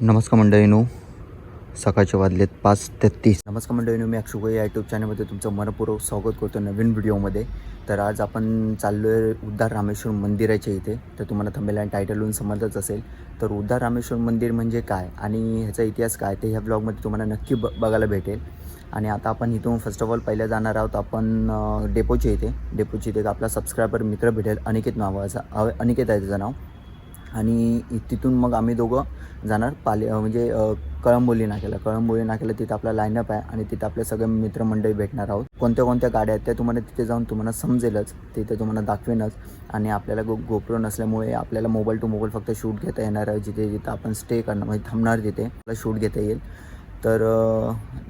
नमस्कार मंडळीनो. सकाळचे वाजलेत पाच तेहतीस. नमस्कार मंडळीनो मी अक्षुगो या यूट्यूब चॅनलमध्ये तुमचं मनपूर्वक स्वागत करतो नवीन व्हिडिओमध्ये तर आज आपण चाललो आहे उद्धार रामेश्वर मंदिराच्या इथे. तर तुम्हाला थंबेलाइन टायटलहून समजतच असेल. तर उद्धार रामेश्वर मंदिर म्हणजे काय आणि ह्याचा इतिहास काय ते ह्या ब्लॉगमध्ये तुम्हाला नक्की ब बघायला भेटेल. आणि आता आपण इथून फर्स्ट ऑफ ऑल पहिल्या जाणार आहोत आपण डेपोच्या इथे. डेपोच्या इथे आपला सबस्क्रायबर मित्र भेटेल अनिकेत नावाचा. अनिकेत आहे त्याचं नाव. आणि तिथून मग आम्ही दोघं जाणार पाले म्हणजे कळंबोली नाक्याला. कळंबोली नाक्याला तिथं आपला लाईनअप आहे आणि तिथं आपले सगळे मित्रमंडळी भेटणार आहोत. कोणत्या कोणत्या गाड्या आहेत त्या तुम्हाला तिथे जाऊन तुम्हाला समजेलच. तिथे तुम्हाला दाखवेनच. आणि आपल्याला गो गोप्रो नसल्यामुळे आपल्याला मोबाईल टू मोबाईल फक्त शूट घेता येणार आहे. जिथे जिथं आपण स्टे करणार म्हणजे थांबणार तिथे आपल्याला शूट घेता येईल. तर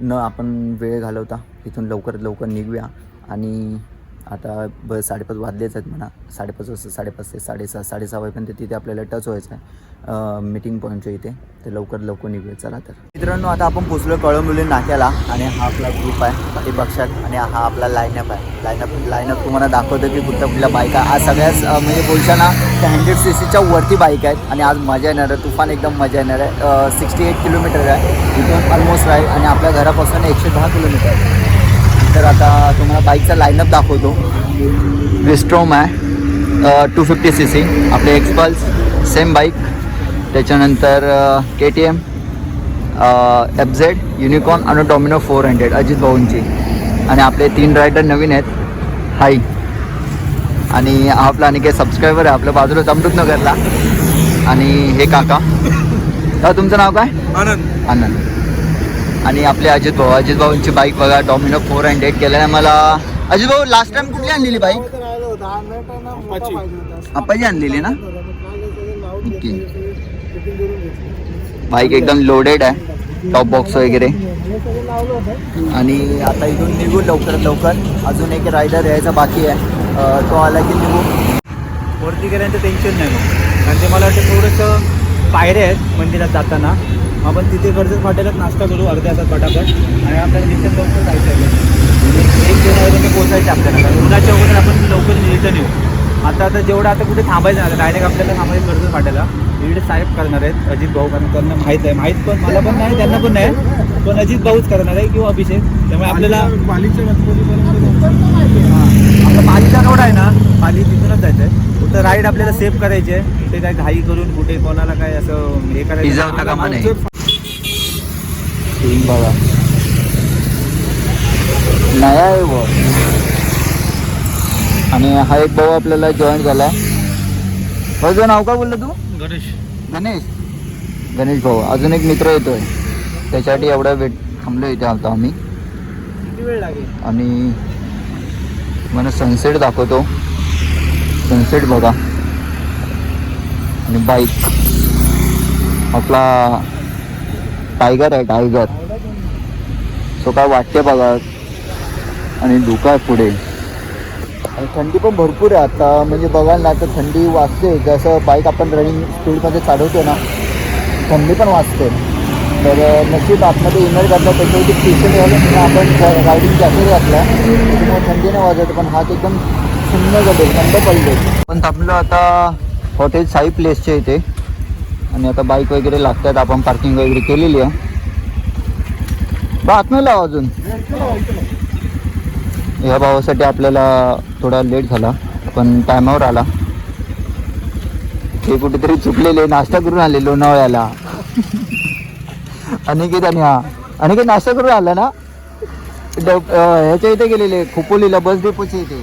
न आपण वेळ घालवता इथून लवकरात लवकर निघूया. आणि आता ब साडेपाच वाजलेच आहेत म्हणा. साडेपाच वाजता साडेपाच ते साडेसहा साडेसहा वाजेपर्यंत तिथे आपल्याला टच व्हायचं आहे. मीटिंग पॉईंटच्या इथे. तर लवकर लवकर निघूया. चला तर. मित्रांनो आता आपण पोचलो कळंबोली नाक्याला आणि हा आपला ग्रुप आहे पाठीपक्षात आणि हा आपला लाईनअप आहे. लाईनअप लाईनअप तुम्हाला दाखवतो की कुठल्या कुठल्या बाईक आहे आज सगळ्याच म्हणजे बोलताना त्या हंड्रेड सी सीच्या वरती बाईक आहेत आणि आज मजा येणार आहे. तुफान एकदम मजा येणार आहे. सिक्स्टी एट किलोमीटर आहे. इथून ऑलमोस्ट आहे आणि आपल्या घरापासून एकशे दहा किलोमीटर आहे तर आता तुम्हाला बाईकचा लाईनअप दाखवतो. विस्ट्रोम आहे टू फिफ्टी सी सी आपले एक्सपल्स सेम बाईक त्याच्यानंतर K T M F Z Unicorn आणि डॉमिनो फोर हंड्रेड अजित भाऊंची. आणि आपले तीन रायडर नवीन आहेत हाई आणि हा आपला आणि काही सबस्क्रायबर आहे आपल्या बाजूलाच अमृतनगरला. आणि हे काका. तुमचं नाव काय? आनंद. आनंद. आणि आपले अजित भाऊ. अजित भाऊंची बाईक बघा डॉमिनो फोर हंड्रेड केल्याने मला. अजित भाऊ लास्ट टाइम कुठली आणलेली बाईक आप्पाजी आणलेली ना? ओके. बाईक एकदम लोडेड आहे. टॉप बॉक्स वगैरे. आणि आता इथून निघू लवकरात लवकर. अजून एक रायडर यायचा बाकी आहे. तो आला की निघू. वरती गेल्यानंतर टेन्शन नाही मग. कारण ते मला वाटतं थोडंसं पायऱ्या आहेत मंदिरात जाताना. आपण तिथे कर्जत फाट्यालाच नाश्ता करू अर्ध्या तासात पटापट. आणि आपल्याला मिशन लवकर जायचं आहे. एक दोन पोहोचायचं आपल्याला. कारण उन्हाच्या वगैरे आपण लवकर रिटर्न येऊ आता आता जेवढं आता कुठे थांबायचं नाही डायरेक्ट आपल्याला थांबायचं कर्जत फाट्याला इकडे साहेब करणार आहेत अजित भाऊ कारण त्यांना माहीत आहे. माहीत पण मला पण नाही त्यांना पण नाही. पण अजित भाऊच करणार आहे किंवा अभिषेक. त्यामुळे आपल्याला आपला पालीचा रोड आहे ना पाली तिथूनच जायचं आहे फक्त राईड आपल्याला सेव्ह करायची आहे. कुठे काय घाई करून कुठे कोणाला काय असं हे करायचं बघा. नया आहे वो. आणि हा एक भाऊ आपल्याला जॉईन झालाय भाऊचं नाव काय बोललं तू? गणेश. गणेश. गणेश भाऊ. अजून एक मित्र येतोय. त्याच्यासाठी एवढा वेट थांबलो इथे आलतो आम्ही. किती वेळ लागेल? आणि मला सनसेट दाखवतो. सनसेट बघा. आणि बाईक आपला टायगर आहे टायगर सो काय वाटते बघा. आणि धुका आहे पुढे. आणि थंडी पण भरपूर आहे आता. म्हणजे बघाल ना तर थंडी वाजते. जसं बाईक आपण रनिंग स्पीडमध्ये चालवतो ना थंडी पण वाजते. तर नशीब आतमध्ये इनर घातला त्याच्यावरती टी शर्ट घालून आपण रायडिंग जॅकेट घातला. त्याच्यामुळे थंडी नाही वाजत पण हात एकदम सुंदर जाते थंड पडले पण थांबलो आता हॉटेल साई प्लेसच्या इथे. आणि आता बाईक वगैरे लागतात आपण पार्किंग वगैरे केलेली आहे. बा आतमध्ये लावा अजून. ह्या भावासाठी आपल्याला थोडा लेट झाला पण टायमावर आला. ते कुठेतरी चुकलेले नाश्ता करून आले लोणावळ्याला अनिकेत आणि हा. अनिकेत नाश्ता करून आला ना? ह्याच्या इथे गेलेले खोपोलीला बस डेपोच्या इथे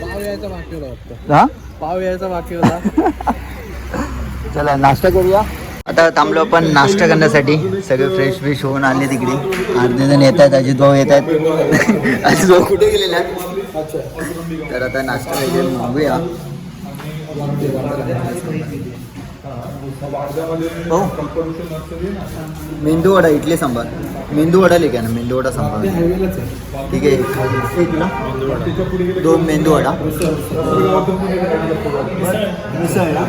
पाव यायचा बाकी होता हा? पाव यायचा बाकी होता. चला नाश्ता करूया. आता थांबलो आपण नाश्ता करण्यासाठी. सगळे फ्रेश फ्रेश होऊन आले तिकडे. अर्धे जण येत आहेत अजित भाऊ येत आहेत अजित भाऊ कुठे गेलेले? आहेत तर आता नाश्ता वगैरे मागूया मेंदू वडा इडली सांबार मेंदू वडा लिखा ना मेंदू वडा सांबार ठीक आहे एक ना दोन मेंदू वडा मिसळ ना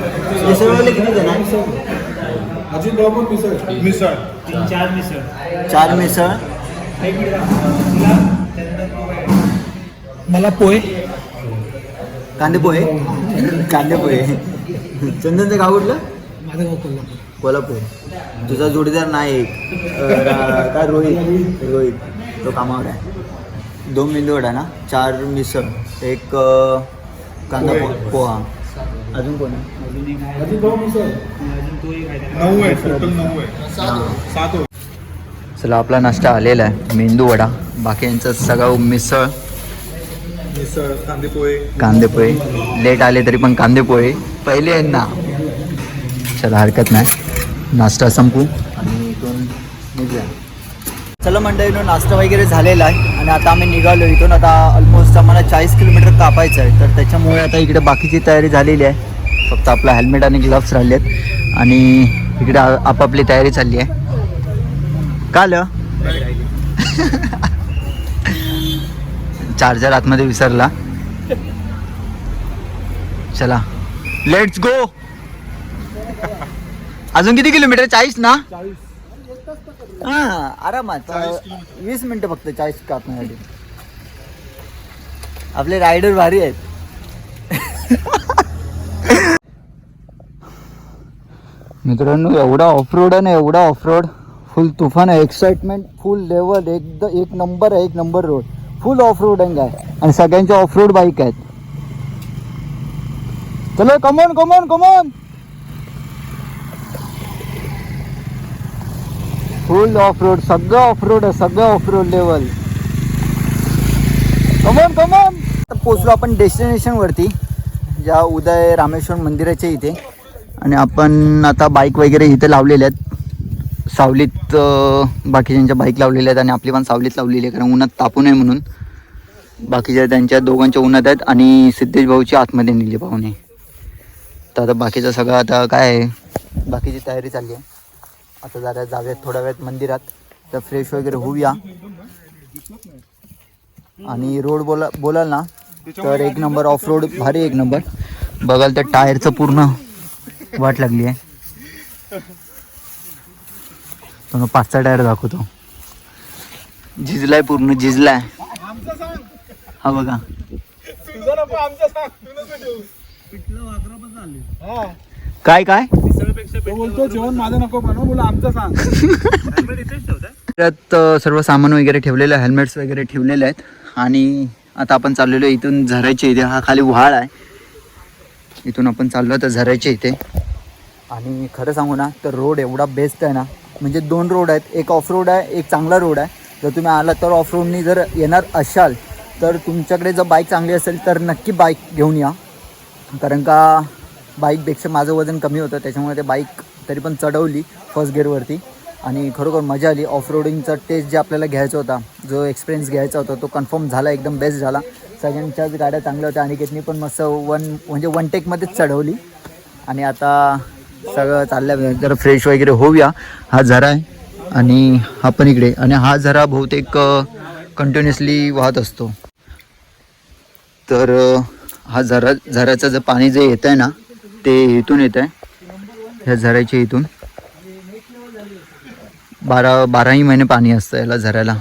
मिसळवाले किती देणार अजित बाबू मिसळ मिसळ तीन चार मिसळ चार मिसळ मला पोहे कांदे पोहे कांदे पोहे चंदनचं गाव कुठलं? माझं गाव कोल्हापूर. कोल्हापूर. तुझा जोडीदार नाही काय रोहित? रोहित. तो कामावर आहे. दोन मेंदू वडा ना? चार मिसळ एक कांदा पो- पोहा. अजून कोण आहे. चला आपला नाश्ता आलेला आहे. मेंदू वडा बाकींचं सगळं मिसळ. मिसळ कांदे पोहे कांदे पोहे लेट आले तरी पण कांदे पोहे पहिले आहेत ना चला हरकत नाही. नाश्ता संपू. आणि इथून निघूया. चला मंडळीनो नाश्ता वगैरे झालेला आहे. आणि आता आम्ही निघालो. इथून आता ऑलमोस्ट आम्हाला चाळीस किलोमीटर कापायचं आहे. तर त्याच्यामुळे आता इकडे बाकीची तयारी झालेली आहे. फक्त आपला हेल्मेट आणि ग्लव्स राहिले आहेत आणि इकडे आपापली तयारी चालली आहे. काल चार्जर आतमध्ये विसरला. चला. लेट्स गो अजून किती किलोमीटर? चाळीस ना? हा आरामात. वीस मिनिटं फक्त चाळीस कापण्यासाठी. आपले रायडर भारी आहेत. मित्रांनो एवढा ऑफरोड आहे ना एवढा ऑफरोड फुल तुफान आहे. एक्साइटमेंट फुल लेवल एकदम एक नंबर आहे एक number road full off roading आहे आणि सगळ्यांच्या ऑफ रोड बाईक आहेत. चलो come on come on come on full off road सगळं ऑफ रोड आहे सगळं off road level come on come on पोचलो आपण डेस्टिनेशन वरती ज्या उदय रामेश्वर मंदिराच्या इथे. आणि आपण आता बाईक वगैरे इथे लावलेल्या आहेत. सावलीत बाकीच्यांच्या बाईक लावलेल्या आहेत आणि आपली पण सावलीत लावलेली आहे कारण उन्हात तापू नये म्हणून. बाकीच्या त्यांच्या दोघांच्या उन्हात आहेत आणि सिद्धेश भाऊची आतमध्ये नेली पाहुणे. तर आता बाकीचं सगळं आता काय आहे? बाकीची तयारी चालली आहे. आता जरा जाऊयात थोड्या वेळात मंदिरात. तर फ्रेश वगैरे होऊया. आणि रोड बोला बोलाल ना तर एक नंबर ऑफ रोड भारी एक नंबर बघाल तर टायरचं पूर्ण वाट लागली आहे. तो पाचचा टायर दाखवतो. झिजलाय पूर्ण झिजलाय. हा बघा. काय काय? बोलतो सांग त्यात सर्व सामान वगैरे ठेवलेलं आहे हेल्मेट्स वगैरे ठेवलेले आहेत. आणि आता आपण चाललेलो इथून झरायचे इथे. हा खाली व्हाळ आहे. इथून आपण चाललो तर झरायचे इथे. आणि खरं सांगू ना तर रोड एवढा बेस्ट आहे ना म्हणजे दोन रोड आहेत. एक ऑफ रोड आहे एक चांगला रोड आहे. जर तुम्ही आला तर ऑफ रोडनी जर येणार असाल तर तुमच्याकडे जर बाईक चांगली असेल तर नक्की बाईक घेऊन या. कारण का बाईकपेक्षा माझं वजन कमी होतं त्याच्यामुळे ते बाईक तरी पण चढवली फर्स्ट गिअरवरती आणि खरोखर मजा आली. ऑफ रोडिंगचा टेस्ट जे आपल्याला घ्यायचा होता जो एक्सपिरियन्स घ्यायचा होता तो कन्फर्म झाला एकदम बेस्ट झाला. सगळ्यांच्याच गाड्या चांगल्या होत्या. आणि अनिकेतनी पण मस्त वन म्हणजे वन टेकमध्येच चढवली. आणि आता सगळं चाललं म्हणजे जरा फ्रेश वगैरे होऊया. हा झरा आहे आणि हा पण इकडे. आणि हा झरा बहुतेक कंटिन्युअसली वाहत असतो. तर हा झरा झऱ्याचं जे पाणी जे येत आहे ना ते इथून येत आहे ह्या झऱ्याच्या इथून. बारा बाराही महिने पाणी असतं याला झऱ्याला.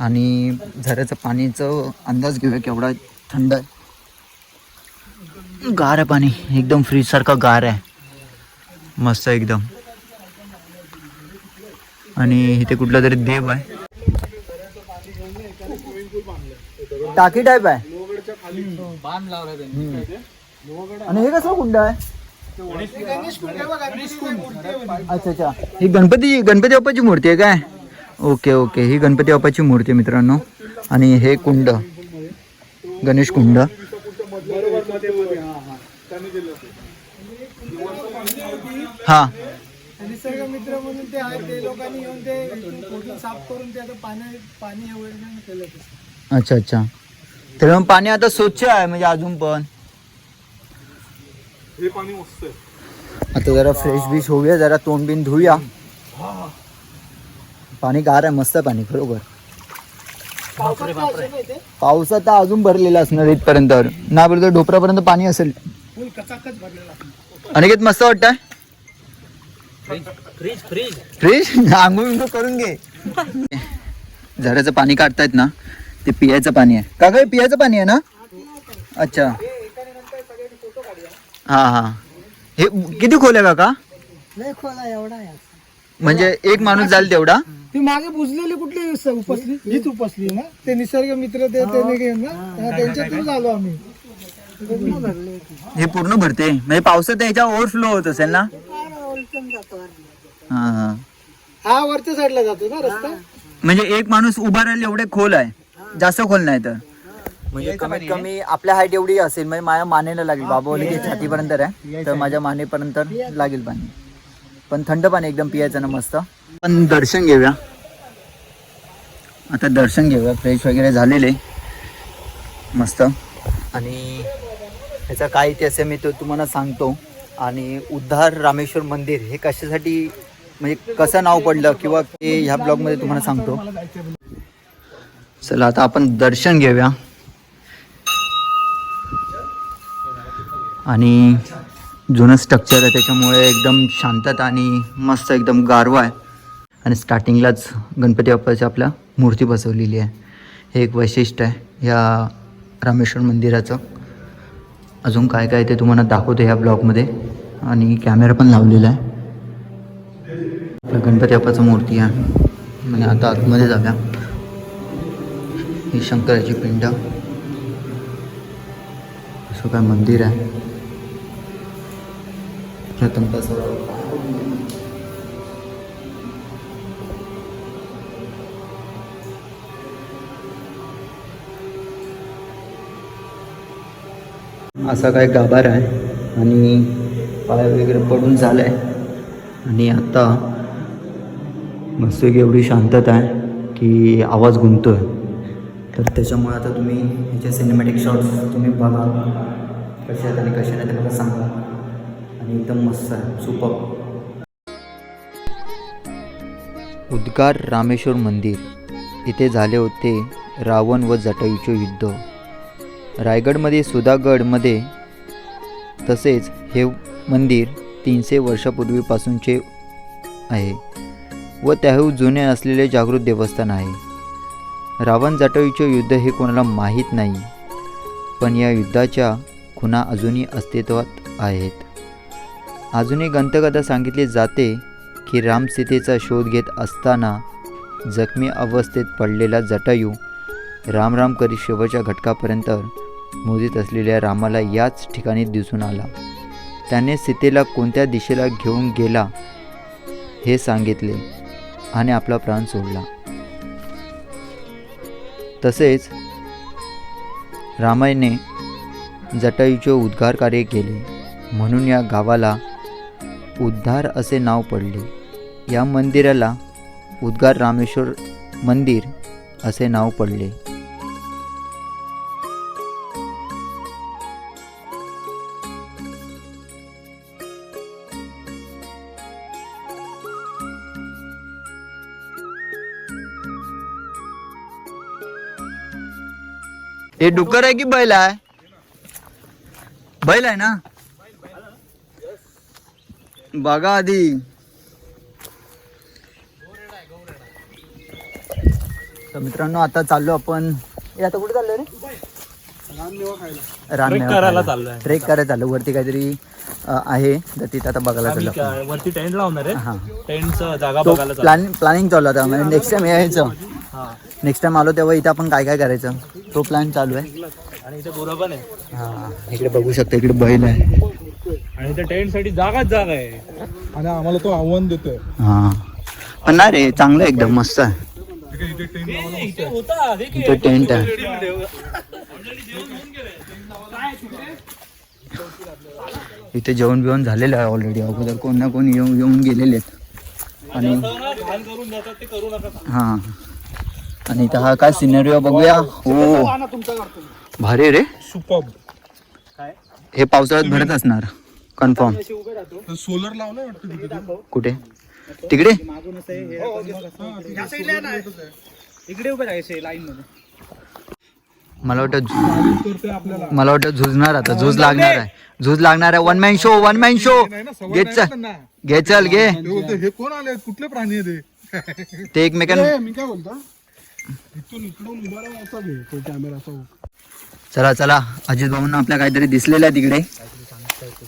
आणि झऱ्याचं पाणीचं अंदाज घेऊया केवढा थंड आहे. गार आहे पाणी. एकदम फ्रीजसारखं गार आहे. मस्त एकदम. आणि इथे कुठला तरी देव आहे. टाकी टाईप आहे. आणि हे कसं कुंड आहे? अच्छा अच्छा. ही गणपती गणपती बाप्पाची मूर्ती आहे काय? Okay okay. ही गणपती बाप्पाची मूर्ती आहे मित्रांनो. आणि हे कुंड. गणेश कुंड. हा. निसर्ग मित्र म्हणून ते आहे ते लोकांनी येऊन ते साफ करून ते आता पाणी पाणी एवढं केलं तसं. अच्छा अच्छा. तर मग पाणी आता स्वच्छ आहे म्हणजे अजून पण. हे पाणी मस्त आहे. आता जरा फ्रेश बीश होऊया जरा तोंड बिन धुऊया. पाणी गार आहे मस्त आहे पाणी खरोखर पावसात काय असेल ना इथे? पावसात तर अजून भरलेला असणार इथपर्यंत. ना बरोबर ढोपरापर्यंत पाणी असेल. फुल कचाकच भरलेला आहे. अनिकेत मस्त वाटतंय? फ्रीज आंघोळ बिंघोळ करून घे. झाडाचं पाणी काढतायत ना ते पियाचं पाणी आहे. का काय पियाचं पाणी आहे ना? अच्छा. हा हा. हे किती खोल आहे काका? लय खोला एवढा आहे. म्हणजे एक माणूस जाईल तेवढा? ती मागे बुजलेली कुठली उपसली? हीच उपसली ना? ते निसर्ग मित्र ते त्याने घेऊन ना? हा, त्यांच्या थ्रू आलो आम्ही. हे पूर्ण भरते. म्हणजे पावसात याच्या ओव्हरफ्लो होत असेल ना? हा हा. हा वरच्या साईडला जातो ना रस्ता? म्हणजे एक माणूस उभा राहील एवढे खोल आहे. जास्त खोल नाही तर. म्हणजे कमीत कमी आपल्या हाईट एवढी असेल म्हणजे माझ्या मानेला लागेल. बाबा बोलले की छातीपर्यंत आहे तर माझ्या मानेपर्यंत लागेल पाणी. पण थंड पाणी एकदम पियायचं ना मस्त. पण दर्शन घेऊया. आता दर्शन घेऊया फ्रेश वगैरे झालेले. मस्त. आणि ह्याचा काय इतिहास आहे मी तो तुम्हाला सांगतो. आणि उद्धार रामेश्वर मंदिर हे कशासाठी म्हणजे कसं नाव पडलं किंवा ते ह्या ब्लॉगमध्ये तुम्हाला सांगतो. चला आता आपण दर्शन घेऊया. आणि जुनं स्ट्रक्चर आहे त्याच्यामुळे एकदम शांतता आणि मस्त एकदम गारवा आहे. आणि स्टार्टिंगलाच गणपती बाप्पाची आपल्या मूर्ती बसवलेली आहे. हे एक वैशिष्ट्य आहे या रामेश्वर मंदिराचं. अजून काय काय ते तुम्हाला दाखवतो ह्या ब्लॉगमध्ये. आणि कॅमेरा पण लावलेला आहे. गणपती बाप्पाचं मूर्ती आहे. आणि आता आतमध्ये जाऊया. ही शंकराची पिंड. असं काय मंदिर आहे. प्रथम कसं असा काय गाभार आहे. आणि पाय वगैरे पडून झालं आहे आणि आता मस्त एवढी शांतता आहे की आवाज गुंततो आहे तर त्याच्यामुळे आता तुम्ही ह्याचे सिनेमॅटिक शॉट्स तुम्ही बघा. कसे आहेत आणि कसे नाही ते मला सांगा. आणि एकदम मस्त आहे. सुपर उद्गार रामेश्वर मंदिर. इथे झाले होते रावण व जटायूचे युद्ध. रायगडमध्ये सुधागडमध्ये तसेच हे मंदिर तीनशे वर्षापूर्वीपासूनचे आहे व त्याहून जुने असलेले जागृत देवस्थान आहे. रावण जटायूचे युद्ध हे कोणाला माहीत नाही पण या युद्धाच्या खुणा अजूनही अस्तित्वात आहेत. अजूनही गंतकथा सांगितली जाते की राम सीतेचा शोध घेत असताना जखमी अवस्थेत पडलेला जटायू रामराम राम करीत शेवटच्या घटकापर्यंत मोदीत असलेल्या रामाला याच ठिकाणी दिसून आला. त्याने सीतेला कोणत्या दिशेला घेऊन गेला हे सांगितले आणि आपला प्राण सोडला. तसेच रामायणे जटायूचे उद्गार कार्य केले. म्हणून या गावाला उद्धार असे नाव पडले. या मंदिराला उद्गार रामेश्वर मंदिर असे नाव पडले. हे डुक्कर आहे की बैल आहे? बैल आहे ना? बघा आधी. तर मित्रांनो आता चाललो आपण. हे आता कुठे चाललो रे? रानमेवा. ट्रेक करायला चाललो वरती काहीतरी आहे. तर तिथं आता बघायला चाललो वरती टेंट लावणार आहे हा. टेंटचं जागा बघायला चालू प्लॅन प्लॅनिंग चालू आता. म्हणजे नेक्स्ट टाइम यायचं. नेक्स्ट टाइम आलो तेव्हा इथं आपण काय काय करायचं? तो प्लॅन चालू आहे. आणि इथे गुरं पण आहे. हा. इकडे बघू शकता इकडे बैल आहे. आणि इथे टेंटसाठी जागाच जागा आहे. आणि आम्हाला तो आव्हान देतोय. हा. पण नाही रे चांगलं आहे एकदम मस्त आहे. इथे टेंट हे. आहे. इथे जेवण बिवण झालेलं आहे ऑलरेडी अगोदर कोण ना कोण येऊन येऊन गेलेले आहेत. आणि घाण करून जातात ते करू नका. हा. आणि इथं हा काय सिनेरिओ बघूया. हो. भारी रे. सुपब. हे पावसाळ्यात भरत असणार. कन्फर्म सोलर लावलाय वाटतं तिथे तो. कुठे? तिकडे? इकडे उभे राहायचे लाईन मध्ये मला वाटतं झु- चालू करतोय आपल्याला मला वाटतं झुजणार आता. झूज लागणार आहे. झूज लागणार आहे. One man show one man show नाही ना सवय घे नाही ना चल. त्यांना. घे चल घे. ते बोलतो हे कोण आले कुठले प्राणी आहे ते ते एकमेकां ए, मी काय बोलतो? चला चला. अजित भाऊंना आपल्या काहीतरी दिसलेलं आहे तिकडे.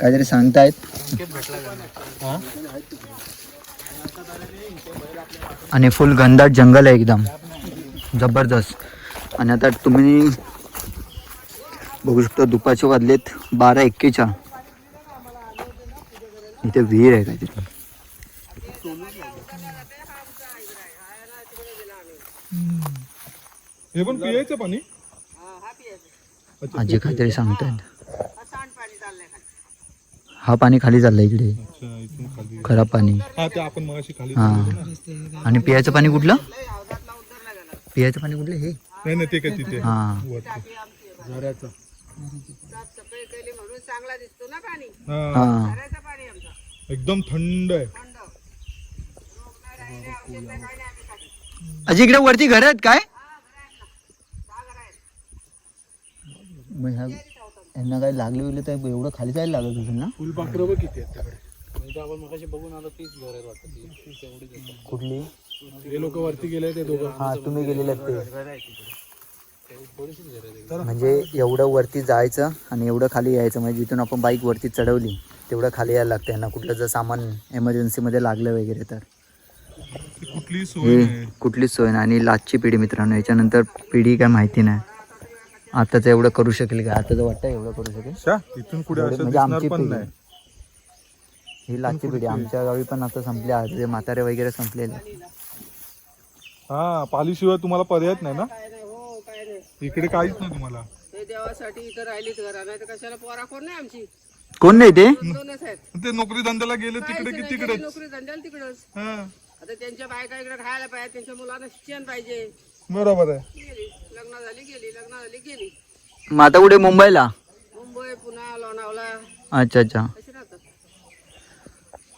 काहीतरी सांगतायत. आणि फुल घनदाट जंगल आहे एकदम. जबरदस्त. आणि आता तुम्ही बघू शकता दुपारचे वाजलेत बारा एक्केच्या इथे विहीर आहे काहीतरी. हे पण पियायचं पाणी? आजी काहीतरी सांगतायत. हा पाणी खाली चाललंय इकडे. अच्छा इथून खाली खराब पाणी हा. आणि पियाचं पाणी कुठलं? पियाचं पाणी कुठलं हे? हा. हा. हा. एकदम थंड आहे. अजी इकडे वरती घर आहेत काय? मग ह्या यांना काय लागले बिगले तर एवढं खाली जायला लागत असेल ना? फुलपाखरं बघ किती आहेत त्याकडे. कुठली? हे लोक वरती गेले ते दोघं. हा तुम्ही गेलेले ते. म्हणजे एवढं वरती जायचं आणि एवढं खाली यायचं म्हणजे जिथून आपण बाईक वरती चढवली तेवढं खाली यायला लागतं यांना कुठलं जर सामान एमर्जन्सीमध्ये लागलं वगैरे तर. ती कुठलीही सोय हे कुठलीच सोय नाही. आणि लाचची पिढी मित्रांनो याच्यानंतर पिढी काय माहिती नाही. आताच एवढं करू शकेल का? आताच वाटतं एवढं करू शकेल? शा इथून पुढे एवढे असं म्हणजे दिसणार आमची पण पिढी. नाही. ही लाचची पिढी. आमच्या गावी पण आता संपले आज म्हातारे वगैरे संपलेले हा पालीशिवाय तुम्हाला पर्यायच नाही ना? इकडे काहीच नाही तुम्हाला. देवासाठी इथं राहिलीच घरा. नाही तर कशाला पोरा कोण नाही आमची? कोण नाही ते? दोनच आहेत. ते नोकरी धंद्याला गेले तिकडे की तिकडे नोकरी धंद्याला तिकडच. हा. आता त्यांच्या बायका इकडे राहायला पाहिजे त्यांच्या मुलांना शिक्षण पाहिजे. बरोबर आहे. गेली लग्न झाली गेली लग्न झाली गेली. मग आता कुठे? मुंबईला? मुंबई पुन्हा लोणावळा. अच्छा अच्छा. असे राहतात?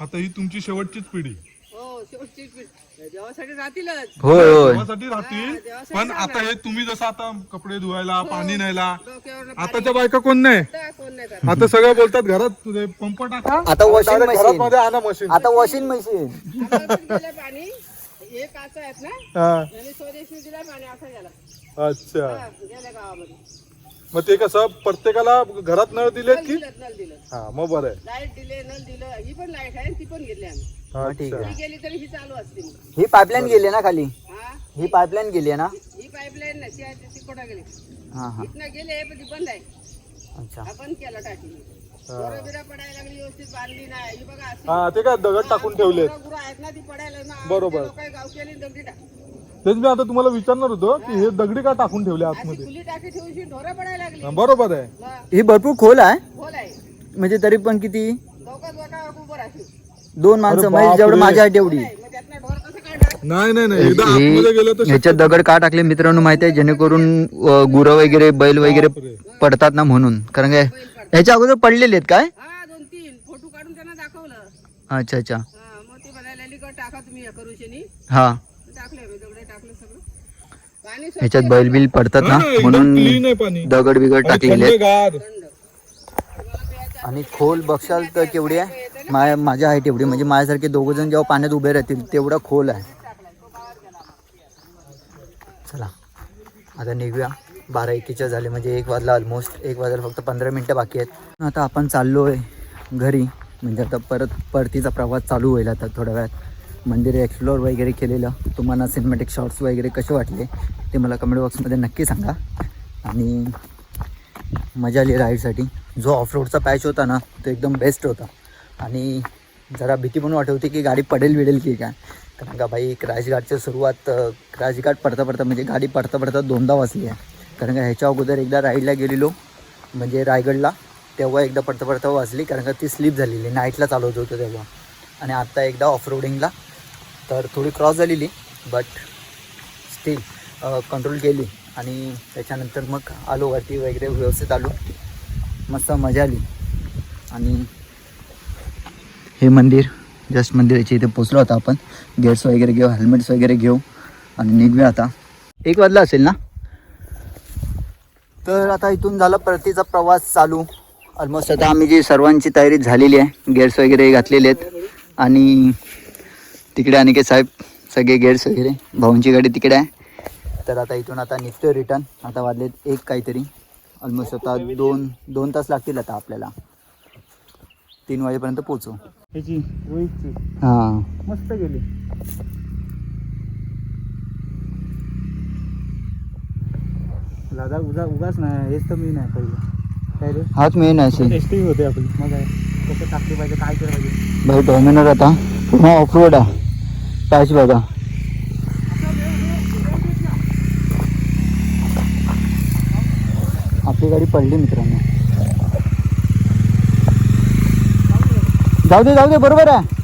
आता ही तुमची शेवटचीच पिढी. हो शेवटची पिढी. देवासाठी राहतीलच होय होय. देवासाठी राहतील. पण आता हे तुम्ही जसं आता कपडे धुवायला पाणी न्यायला डोक्यावर आताच्या बायका कोण नाही? कोण नाही करत. आता सगळं बोलतात घरात तुझे पंप टाका. आता वॉशिंग direct घरात मशीन. मध्ये आणा मशीन. आता वॉशिंग मशीन. आम्हाला पण गेलं पाणी. हे काच आहेत ना? हा. यांनी स्वदेशनी दिला पाणी असं गेला अच्छा. हा, गेल्या गावामध्ये. मग ते कसं प्रत्येकाला घरात नळ दिलेत की? दिलं नल दिलं हा मग बरं आहे. लाइट दिले नल दिलं ही पण लाइट आहे आणि ती पण घेतली आम्ही. ठीक ही गेली तरी ही चालू असते मग. ही पाईपलाईन गेली ना खाली? हा? ही पाईपलाईन गेली ना? ही पाईपलाईन ना ती आहे ती कुठं गेली? हा हा. इथनं गेले पण ती बंद आहे. अच्छा. आपण केलं टाकी गुरं बिरं पडायला लागली व्यवस्थित बांधली नाही. ही बघा अशी हा ते काय दगड टाकून ठेवलेत. गुरं आहेत ना ती पडायला ना बरोबर. लोक गाव केली दगडी टाक तेच मी आता तुम्हाला विचारणार होतो की हे दगडी का टाकून ठेवले आतमध्ये? खुली टाकी ठेवून ढोरं पडायला लागली. हा, बरोबर आहे. ही भरपूर खोल आहे. खोल आहे. म्हणजे तरी पण किती? चौकात वाटा उभं राहते दोन माणसं अरे म्हणजे जेवढं बापरे. माझ्या आहे. तेवढी मग त्यातनं ढोर कसं काढणार? नाही नाही नाही. एकदा आतमध्ये गेलो तर ह्याच्यात दगड का टाकले मित्रांनो माहिती आहे? जेणेकरून गुरं वगैरे बैल वगैरे. पडतात ना म्हणून. कारण काय ह्याच्या अगोदर पडलेले आहेत काय? हा दोन तीन. फोटो काढून त्यांना दाखवलं. अच्छा अच्छा. हा मग ते म्हणाले "अलीकडं टाका तुम्ही हे करू शनी हा टाकले मी दगडे टाकले सगळं पाणी स्वच्छ ह्याच्यात बैल बिल पडतात ना म्हणून दगड बिगड टाकलेले आणि खोल बघशाल तर केवढी आहे? माझ्या माझ्या आहे तेवढी. म्हणजे माझ्यासारखे दोघ जण जेव्हा पाण्यात उभे राहतील तेवढा खोल आहे. चला आता निघूया. बारा एकीच्या झाले म्हणजे एक वाजला ऑलमोस्ट एक वाजायला फक्त पंधरा मिनटं बाकी आहेत. आता आपण चाललो आहे घरी. म्हणजे आता परत परतीचा प्रवास चालू होईल आता थोड्या वेळात. मंदिर एक्सप्लोअर वगैरे केलेलं. तुम्हाला सिनेमॅटिक शॉट्स वगैरे कसे वाटले ते मला कमेंट बॉक्समध्ये नक्की सांगा. आणि मजा आली राईडसाठी जो ऑफ रोडचा पॅच होता ना तो एकदम बेस्ट होता. आणि जरा भीती पण वाटत होती की गाडी पडेल बिडेल की काय. कारण का भाई क्रॅशघाटची सुरुवात अं, क्रॅशघाट पडता पडता म्हणजे गाडी पडता पडता दोनदा वाचली आहे. कारण का ह्याच्या अगोदर एकदा राईडला गेलेलो म्हणजे रायगडला तेव्हा एकदा पडता पडता वाचली. कारण का ती स्लिप झालेली नाईटला चालवत होतं तेव्हा. आणि आत्ता एकदा ऑफ रोडिंगला तर थोडी क्रॉस झालेली बट स्टील कंट्रोल केली आणि त्याच्यानंतर मग आलो वरती वगैरे व्यवस्थित आलो. मस्त मजा आली. आणि हे मंदिर जस्ट मंदिराच्या इथे पोचलो आता आपण. गेट्स वगैरे घेऊ हेल्मेट्स वगैरे घेऊ आणि निघूया आता. एक वाजला असेल ना? तर आता इथून झाला परतीचा प्रवास चालू. ऑलमोस्ट आता आम्ही जी सर्वांची तयारी झालेली आहे गेट्स वगैरे घातलेले आहेत. आणि तिकडे अनिकेत साहेब सगळे गेट्स वगैरे भाऊंची गाडी तिकडे आहे. तर आता इथून आता निघतोय रिटर्न आता वाजलेत एक काहीतरी. ऑलमोस्ट आता दोन दोन तास लागतील आता आपल्याला. तीन वाजेपर्यंत पोचू हां. मस्त गेली. लडाख उगा उगाच नाही हेच तर मी नाही पहिलं. काय रे? हाच मेन आहे होते आपली मग काय? कसं टाकली पाहिजे काय केलं पाहिजे? भाई डॉमिनर आता. हो, पुन्हा ऑफ रोड आहे पॅच बघा. आपली गाडी पडली मित्रांनो. जाऊ दे जाऊ दे बरोबर आहे.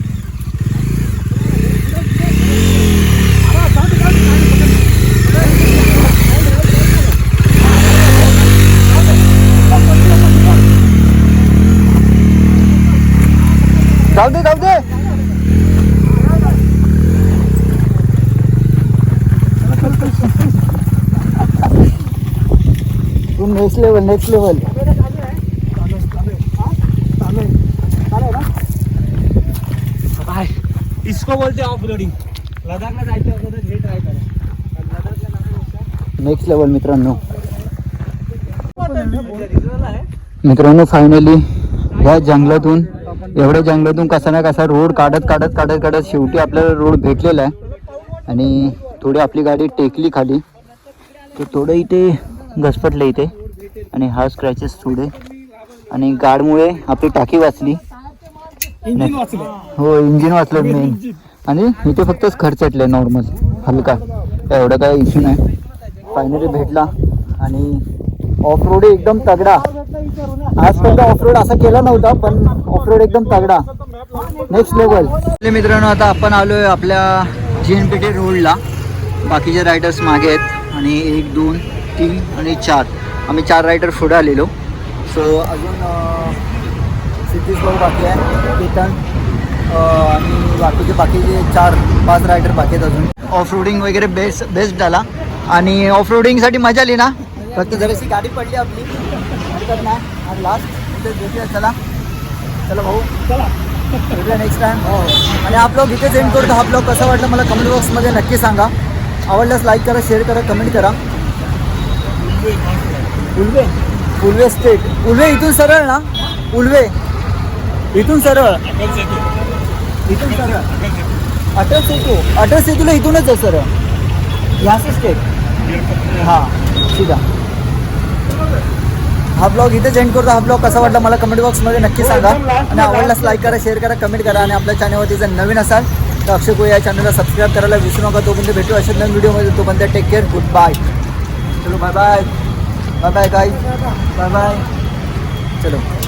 जाऊ दे जाऊ दे तू next level next level bye. इसको बोलते ऑफ रोडिंग लडाखला जायचं अगोदर हे ट्राय करा. कारण लडाखला जाण्यापेक्षा नेक्स्ट लेवल मित्रांनो. मित्रांनो फायनली ह्या जंगलातून एवढ्या जंगलातून कसा ना कसा रोड काढत काढत काढत काढत शेवटी आपल्याला रोड भेटलेला आहे. आणि थोडी आपली गाडी टेकली खाली. तर थोडं इथे घसपटलं इथे. आणि हा स्क्रॅचेस थोडे. आणि गाडमुळे आपली टाकी वाचली. हो इंजिन वाचलं मेन आणि इथे फक्तच खर्चटले नॉर्मल हलका. एवढा काय इश्यू नाही. फायनली भेटला. आणि ऑफ रोड एकदम तगडा. आजपर्यंत ऑफ रोड असा केला नव्हता पण ऑफ रोड एकदम तगडा. नेक्स्ट लेवल मित्रांनो आता आपण आलोय आपल्या जी एन पी टी रोडला बाकीचे रायडर्स मागे आहेत. आणि एक दोन तीन आणि चार. आम्ही चार रायडर पुढे आलेलो. सो अजून अं, सिद्धीश भाऊ बाकी आहे केतन आणि बाकीचे बाकीचे चार पाच रायडर बाकी आहेत अजून. ऑफ रोडिंग वगैरे बेस्ट बेस्ट झाला. आणि ऑफ रोडिंगसाठी मजा आली ना? फक्त जराशी गाडी पडली आपली. हरकत नाही. आणि लास्ट भेटूया चला. चला भाऊ. चला भेटूया नेक्स्ट टाइम हो. आणि हा ब्लॉग इथेच एंड करतो. हा ब्लॉग कसा वाटला मला कमेंट बॉक्समध्ये नक्की सांगा. आवडल्यास लाईक करा शेअर करा कमेंट करा. उलवे. उलवे स्टेट उलवे इथून सरळ ना? उलवे. इथून सरळ. इथून सरळ. अटल सेतू. अटल सेतूला इथूनच आहे सरळ. ह्याच स्टेट हां. सीधा हा ब्लॉग इथे जॉईन करतो. हा ब्लॉग कसा वाटला मला कमेंट बॉक्समध्ये नक्की सांगा. आणि आवडल्यास लाईक करा शेअर करा कमेंट करा आणि आपल्या चॅनलवरती जर नवीन असाल तर अक्षय कोळी या चॅनलला सबस्क्राईब करायला विसरू नका. तोपर्यंत भेटू अशा नवीन व्हिडिओमध्ये तोपर्यंत टेक केअर गुड बाय चलो bye bye bye bye guys bye bye चलो